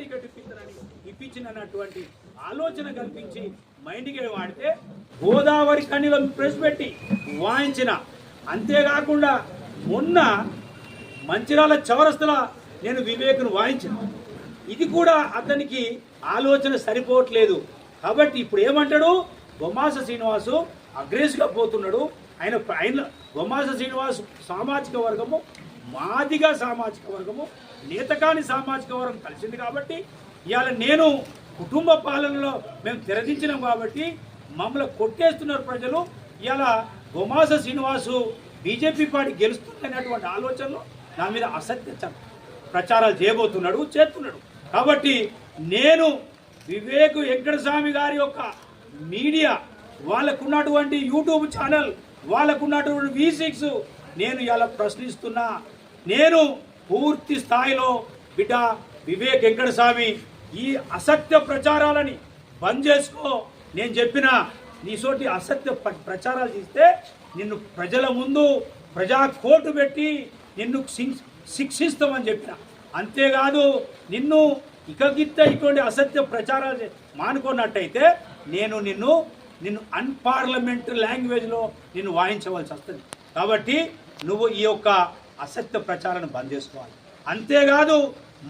Ticket ఇప్పించినటువంటి ఆలోచన కల్పించి మైండ్కి వాడితే గోదావరి కన్నీలో ప్రెస్ పెట్టి వాయించిన. అంతేకాకుండా మొన్న మంచిరాల చవరస్తుల నేను వివేక్ను వాయించిన. ఇది కూడా అతనికి ఆలోచన సరిపోవట్లేదు. కాబట్టి ఇప్పుడు ఏమంటాడు? బొమ్మాస శ్రీనివాసు అగ్రెసివ్గా పోతున్నాడు. ఆయన ఆయన బొమ్మాస శ్రీనివాసు సామాజిక వర్గము మాదిగా సామాజిక వర్గము నేతకాని సామాజిక వర్గం కలిసింది కాబట్టి ఇవాళ నేను కుటుంబ పాలనలో మేము తెరదించినాం కాబట్టి మమ్మల్ని కొట్టేస్తున్నారు ప్రజలు. ఇవాళ బొమాస శ్రీనివాసు బీజేపీ పార్టీ గెలుస్తుందనేటువంటి ఆలోచనలో నా మీద అసత్య చ- ప్రచారాలు చేయబోతున్నాడు చేస్తున్నాడు. కాబట్టి నేను వివేక్ వెంకటస్వామి గారి యొక్క మీడియా వాళ్ళకున్నటువంటి యూట్యూబ్ ఛానల్ వాళ్ళకున్నటువంటి వి సిక్స్ నేను ఇలా ప్రశ్నిస్తున్నా. నేను పూర్తి స్థాయిలో బిడ్డ వివేక్ వెంకటస్వామి ఈ అసత్య ప్రచారాలని బంద్ చేసుకో. నేను చెప్పిన నీసోటి అసత్య ప్ర- ప్రచారాలు చేస్తే నిన్ను ప్రజల ముందు ప్రజా కోర్టు పెట్టి నిన్ను శిక్ష- శిక్షిస్తామని చెప్పిన. అంతేకాదు నిన్ను ఇకగిత్త ఇటువంటి అసత్య ప్రచారాలు మానుకున్నట్టయితే నేను నిన్ను నిన్ను అన్పార్లమెంటరీ లాంగ్వేజ్లో నిన్ను వాయించవలసి వస్తుంది. కాబట్టి నువ్వు ఈ యొక్క అసత్య ప్రచారాన్ని బంద్ చేసుకోవాలి. అంతేకాదు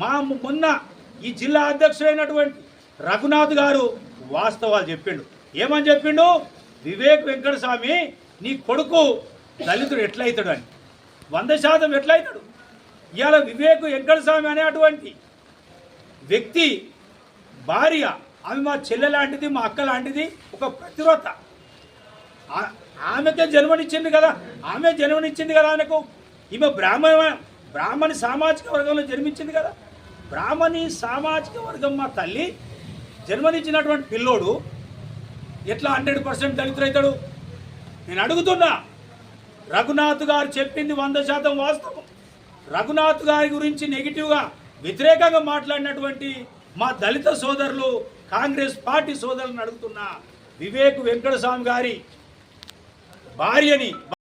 మా మొన్న ఈ జిల్లా అధ్యక్షుడైనటువంటి రఘునాథ్ గారు వాస్తవాలు చెప్పిండు. ఏమని చెప్పిండు? వివేక్ వెంకటస్వామి నీ కొడుకు దళితుడు ఎట్లయితాడు అని వంద శాతం ఎట్లయితాడు? ఇవాళ వివేక్ వెంకటస్వామి అనేటువంటి వ్యక్తి భార్య ఆమె మా చెల్లె లాంటిది మా అక్క లాంటిది ఒక ప్రతిరోత ఆమెకే జన్మనిచ్చింది కదా ఆమె జన్మనిచ్చింది కదా ఆమెకు ఈమె బ్రాహ్మణ బ్రాహ్మణి సామాజిక వర్గంలో జన్మించింది కదా. బ్రాహ్మణి సామాజిక వర్గం మా తల్లి జన్మనిచ్చినటువంటి పిల్లోడు ఎట్లా హండ్రెడ్ పర్సెంట్ దళితుడవుతాడు నేను అడుగుతున్నా రఘునాథ్ గారు చెప్పింది వంద శాతం వాస్తవం. రఘునాథ్ గారి గురించి నెగిటివ్గా వ్యతిరేకంగా మాట్లాడినటువంటి మా దళిత సోదరులు కాంగ్రెస్ పార్టీ సోదరులను అడుగుతున్నా వివేక్ వెంకటస్వామి గారి భార్యని